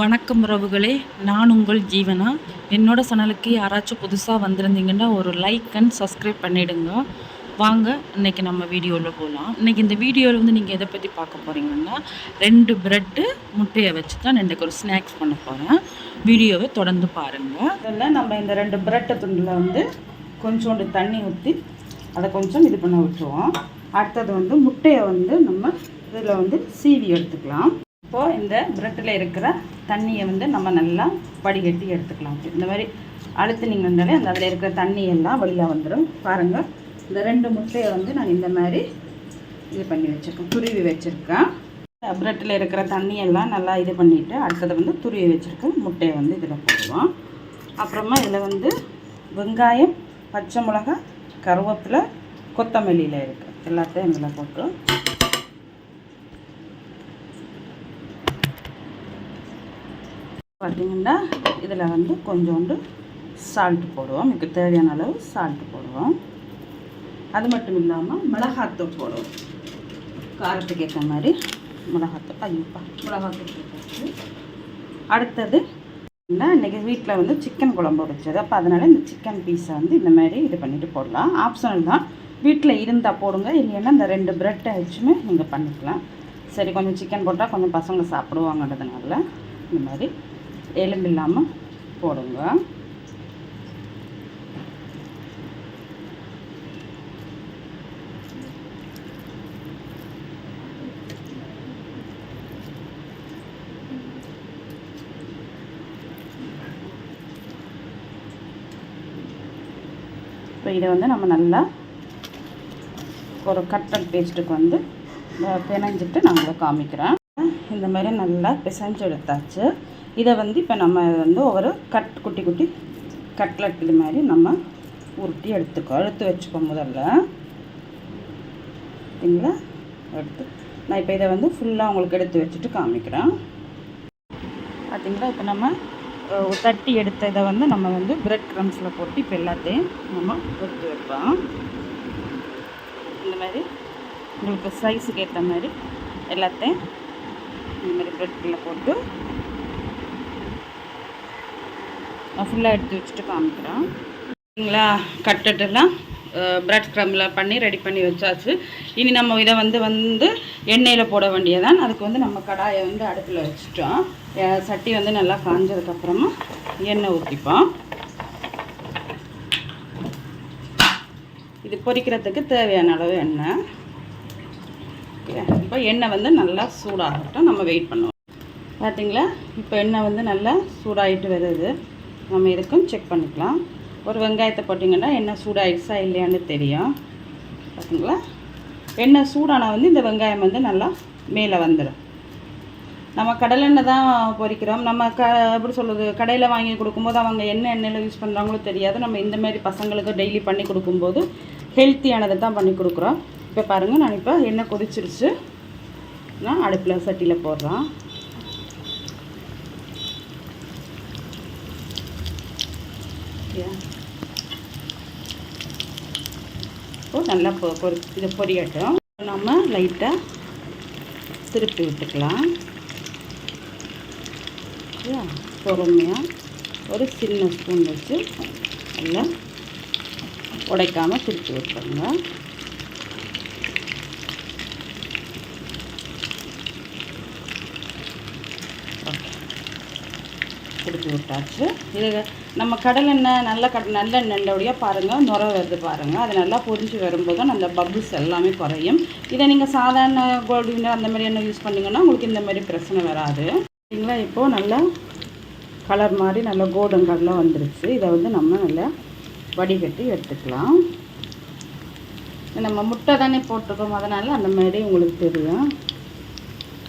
வணக்கம் உறவுகளே நான் உங்கள் ஜீவனா? என்னோட சேனலுக்கு யாராச்சும் புதுசாக வந்திருந்தீங்கன்னா ஒரு லைக் அண்ட் சப்ஸ்கிரைப் பண்ணிவிடுங்க வாங்க இன்னைக்கு நம்ம வீடியோவில் போகலாம் இன்னைக்கு இந்த வீடியோவில் வந்து நீங்கள் எதை பற்றி பார்க்க போகிறீங்கன்னா ரெண்டு ப்ரெட்டு முட்டையை வச்சு தான் ரெண்டுக்கு ஒரு ஸ்நாக்ஸ் பண்ண போகிறேன் வீடியோவை தொடர்ந்து பாருங்கள் இதில் நம்ம இந்த ரெண்டு ப்ரெட்டை துண்டில் வந்து கொஞ்சோண்டு தண்ணி ஊற்றி அதை கொஞ்சம் இது பண்ண விட்டுருவோம். அடுத்தது வந்து முட்டையை வந்து நம்ம இதில் வந்து சீவி எடுத்துக்கலாம். இப்போது இந்த பிரெட்டில் இருக்கிற தண்ணியை வந்து நம்ம நல்லா வடிகட்டி எடுத்துக்கலாம். இந்த மாதிரி அழுத்துனீங்கன்னாலே அந்த அதில் இருக்கிற தண்ணி எல்லாம் வெளியில் வந்துடும் பாருங்கள் இந்த ரெண்டு முட்டையை வந்து நான் இந்த மாதிரி இது பண்ணி வச்சுருக்கேன். துருவி வச்சுருக்கேன். பிரெட்டில் இருக்கிற தண்ணியெல்லாம் நல்லா இது பண்ணிவிட்டு அடுத்தது வந்து துருவி வச்சுருக்கேன் முட்டையை வந்து இதில் போடுவோம். அப்புறமா இதில் வந்து வெங்காயம் பச்சை மிளகாய் கருவேப்பிலை கொத்தமல்லியில் இருக்குது எல்லாத்தையும் இதில் போட்டு பார்த்திங்கன்னா இதில் வந்து கொஞ்சோண்டு சால்ட் போடுவோம். இதுக்கு தேவையான அளவு சால்ட்டு போடுவோம். அது மட்டும் இல்லாமல் மிளகாத்தூள் போடுவோம். காரத்துக்கு ஏற்ற மாதிரி மிளகாத்தூள் ஐயோப்பா மிளகாத்தூள் அடுத்தது இன்றைக்கி வீட்டில் வந்து சிக்கன் குழம்பு வச்சது. அப்போ அதனால் இந்த சிக்கன் பீஸை வந்து இந்த மாதிரி இது பண்ணிவிட்டு போடலாம். ஆப்ஷனல் தான். வீட்டில் இருந்தால் போடுங்க. இல்லைன்னா இந்த ரெண்டு பிரெட்டை வச்சுமே நீங்கள் பண்ணிக்கலாம். சரி கொஞ்சம் சிக்கன் போட்டால் கொஞ்சம் பசங்க சாப்பிடுவாங்கன்றதுனால இந்த மாதிரி எலும்பு இல்லாமல் போடுங்க. இப்போ இதை வந்து நம்ம நல்லா ஒரு கட்டன் பேஸ்ட்டுக்கு வந்து பிணைஞ்சிட்டு நான் உங்களை காமிக்கிறேன். இந்த மாதிரி நல்லா பிசைஞ்சு எடுத்தாச்சு. இதை வந்து இப்போ நம்ம வந்து ஒரு கட் குட்டி குட்டி கட்லட் இது மாதிரி நம்ம உருட்டி எடுத்துக்கோ. எடுத்து வச்சுக்கோ முதல்ல. சரிங்களா? எடுத்து. நான் இப்போ இதை வந்து ஃபுல்லாக உங்களுக்கு எடுத்து வச்சுட்டு காமிக்கிறேன். பார்த்திங்களா இப்போ நம்ம தட்டி எடுத்த இதை வந்து நம்ம வந்து பிரெட் க்ரம்ஸில் போட்டு இப்போ எல்லாத்தையும் நம்ம எடுத்து வைப்போம். இந்த மாதிரி உங்களுக்கு சைஸுக்கு ஏற்ற மாதிரி எல்லாத்தையும் இந்த மாதிரி பிரெட்டில் போட்டு நான் ஃபுல்லாக எடுத்து வச்சுட்டு காமிக்கிறேன். சரிங்களா? கட்டட்டெல்லாம் பிரெட் க்ரம்லாம் பண்ணி ரெடி பண்ணி வச்சாச்சு. இனி நம்ம இதை வந்து வந்து எண்ணெயில் போட வேண்டியதான் அதுக்கு வந்து நம்ம கடாயை வந்து அடுப்பில் வச்சுட்டோம். சட்டி வந்து நல்லா காஞ்சதுக்கப்புறமா எண்ணெய் ஊற்றிப்போம் இது பொரிக்கிறதுக்கு தேவையான அளவு எண்ணெய். இப்போ எண்ணெய் வந்து நல்லா சூடாகட்டும். நம்ம வெயிட் பண்ணுவோம். பார்த்தீங்களா இப்போ எண்ணெய் வந்து நல்லா சூடாகிட்டு வருது. நம்ம இதுக்கும் செக் பண்ணிக்கலாம். ஒரு வெங்காயத்தை போட்டிங்கன்னா எண்ணெய் சூடாயிடுச்சா இல்லையான்னு தெரியும். பார்த்தீங்களா எண்ணெய் சூடானால் வந்து இந்த வெங்காயம் வந்து நல்லா மேலே வந்துடும் நம்ம கடலெண்ணெய் தான் பொரிக்கிறோம். நம்ம க எப்படி சொல்கிறது கடையில் வாங்கி கொடுக்கும்போது அவங்க என்ன எண்ணெயில் யூஸ் பண்ணுறாங்களோ தெரியாது. நம்ம இந்த மாதிரி பசங்களுக்கு டெய்லி பண்ணி கொடுக்கும்போது ஹெல்த்தியானதை தான் பண்ணி கொடுக்குறோம். இப்போ பாருங்கள் நான் இப்போ எண்ணெய் கொதிச்சிருச்சு. நான் அடுப்பில் சட்டியில் போடுறேன். இப்போ நல்லா பொ பொரி இதை பொரியட்டும். நம்ம லைட்டாக திருப்பி விட்டுக்கலாம். சரியா? பொறுமையாக ஒரு சின்ன ஸ்பூன் வச்சு நல்லா உடைக்காமல் திருப்பி விட்டுருங்க. கொடுத்து விட்டாச்சு. இது நம்ம கடலெண்ணெய் நல்ல கட நல்லெண்ணெயோடைய பாருங்கள் நுர வருது பாருங்கள் அது நல்லா பொரிஞ்சு வரும்போது அந்த பபுள்ஸ் எல்லாமே குறையும். இதை நீங்கள் சாதாரண கோல்டு வின்னர் அந்த மாதிரி எண்ணெய் யூஸ் பண்ணிங்கன்னா உங்களுக்கு இந்த மாதிரி பிரச்சனை வராது. சரிங்களா இப்போது நல்லா கலர் மாதிரி நல்லா கோல்டன் கலரில் வந்துருச்சு. இதை வந்து நம்ம நல்லா வடிகட்டி எடுத்துக்கலாம். நம்ம முட்டை தானே போட்டிருக்கோம். அதனால் அந்த மாதிரி உங்களுக்கு தெரியும்.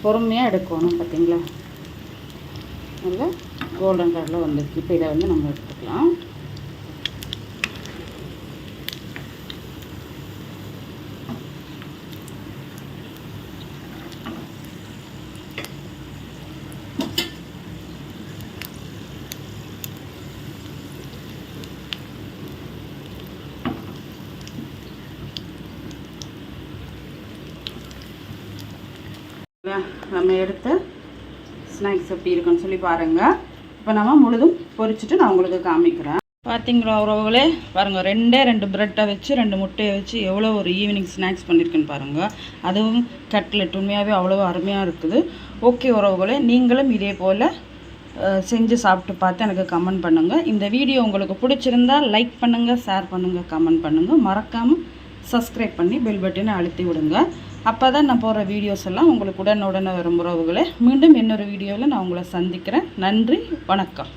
பொறுமையாக எடுக்கணும் பார்த்தீங்களா நல்லா கோல்டன் கலரில் வந்துருக்கு இப்போ இதை வந்து நம்ம எடுத்துக்கலாம். நம்ம எடுத்த ஸ்நாக்ஸ் எப்படி இருக்குன்னு சொல்லி பாருங்கள் இப்போ நம்ம முழுதும் பொரிச்சிட்டு நான் உங்களுக்கு காமிக்கிறேன். பார்த்தீங்களா உறவுகளே பாருங்கள் ரெண்டே ரெண்டு ப்ரெட்டை வச்சு ரெண்டு முட்டையை வச்சு எவ்வளோ ஒரு ஈவினிங் ஸ்நாக்ஸ் பண்ணியிருக்குன்னு பாருங்கள் அதுவும் கட்லெட் உண்மையாகவே அவ்வளோ அருமையாக இருக்குது. ஓகே உறவுகளே நீங்களும் இதே போல் செஞ்சு சாப்பிட்டு பார்த்து எனக்கு கமெண்ட் பண்ணுங்கள் இந்த வீடியோ உங்களுக்கு பிடிச்சிருந்தா லைக் பண்ணுங்கள் ஷேர் பண்ணுங்கள் கமெண்ட் பண்ணுங்கள் மறக்காமல் சப்ஸ்கிரைப் பண்ணி பெல் பட்டனை அழுத்தி விடுங்க. அப்போ தான் நான் போடுற வீடியோஸ் எல்லாம் உங்களுக்கு உடனுடனே வரும் உறவுகளை. மீண்டும் இன்னொரு வீடியோவில் நான் உங்களை சந்திக்கிறேன். நன்றி வணக்கம்.